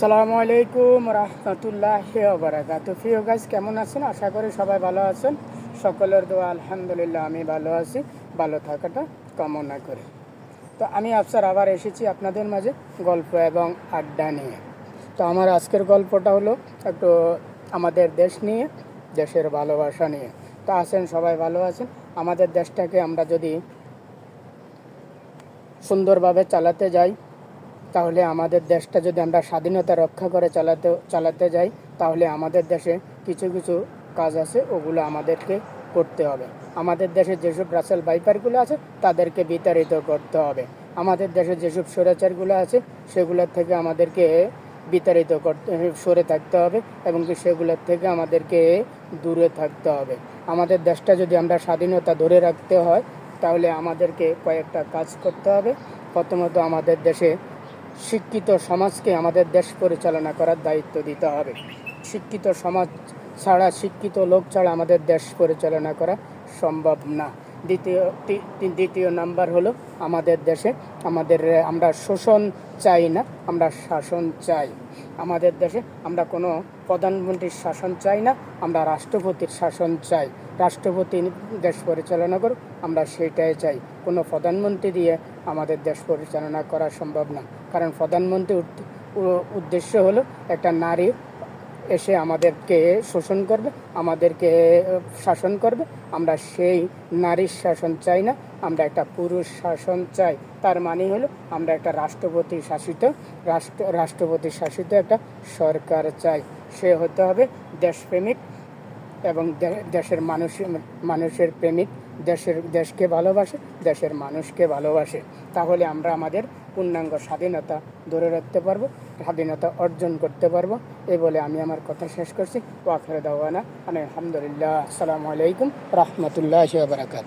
সালামু আলাইকুম রহমতুল্লাহ বারাকাত প্রিয় গাছ কেমন আছেন? আশা করি সবাই ভালো আছেন। সকলের দোয়া, আলহামদুলিল্লাহ, আমি ভালো আছি। ভালো থাকাটা কামনা করি। তো আমি আফসার আবার এসেছি আপনাদের মাঝে গল্প এবং আড্ডা নিয়ে। তো আমার আজকের গল্পটা হলো একটু আমাদের দেশ নিয়ে, দেশের ভালোবাসা নিয়ে। তো আছেন সবাই ভালো আছেন? আমাদের দেশটাকে আমরা যদি সুন্দরভাবে চালাতে যাই তাহলে আমাদের দেশটা যদি আমরা স্বাধীনতা রক্ষা করে চালাতে চালাতে যাই, তাহলে আমাদের দেশে কিছু কিছু কাজ আছে, ওগুলো আমাদেরকে করতে হবে। আমাদের দেশে যেসব রাসেল বাইপারগুলো আছে, তাদেরকে বিতাড়িত করতে হবে। আমাদের দেশে যেসব স্বৈরাচারগুলো আছে সেগুলোর থেকে আমাদেরকে বিতাড়িত করতে, সরে থাকতে হবে এবং কি সেগুলোর থেকে আমাদেরকে দূরে থাকতে হবে। আমাদের দেশটা যদি আমরা স্বাধীনতা ধরে রাখতে হয়, তাহলে আমাদেরকে কয়েকটা কাজ করতে হবে। প্রথমত আমাদের দেশে শিক্ষিত সমাজকে আমাদের দেশ পরিচালনা করার দায়িত্ব দিতে হবে। শিক্ষিত সমাজ ছাড়া, শিক্ষিত লোক ছাড়া আমাদের দেশ পরিচালনা করা সম্ভব না। দ্বিতীয় দ্বিতীয় নাম্বার হলো আমাদের দেশে, আমাদের আমরা শোষণ চাই না, আমরা শাসন চাই। আমাদের দেশে আমরা কোনো প্রধানমন্ত্রীর শাসন চাই না, আমরা রাষ্ট্রপতির শাসন চাই। রাষ্ট্রপতি দেশ পরিচালনা করুক, আমরা সেটাই চাই। কোনো প্রধানমন্ত্রী দিয়ে আমাদের দেশ পরিচালনা করা সম্ভব না। কারণ উ- উদ্দেশ্য হলো একটা নারী এসে আমাদেরকে শোষণ করবে, আমাদেরকে শাসন করবে। আমরা সেই নারীর শাসন চাই না, আমরা একটা পুরুষ শাসন চাই। তার মানে হলো আমরা একটা রাষ্ট্রপতি শাসিত, রাষ্ট্র, রাষ্ট্রপতি শাসিত একটা সরকার চাই। সে হতে হবে দেশপ্রেমিক এবং দেশের মানুষ, মানুষের প্রেমিক। দেশের, দেশকে ভালোবাসে, দেশের মানুষকে ভালোবাসে। তাহলে আমরা আমাদের পূর্ণাঙ্গ স্বাধীনতা ধরে রাখতে পারব, স্বাধীনতা অর্জন করতে পারব এ বলে আমি আমার কথা শেষ করছি। ওয়াখের দাওয়ানা। আলহামদুলিল্লাহ। আসসালামু আলাইকুম। রহমতুল্লাহ বারাকাত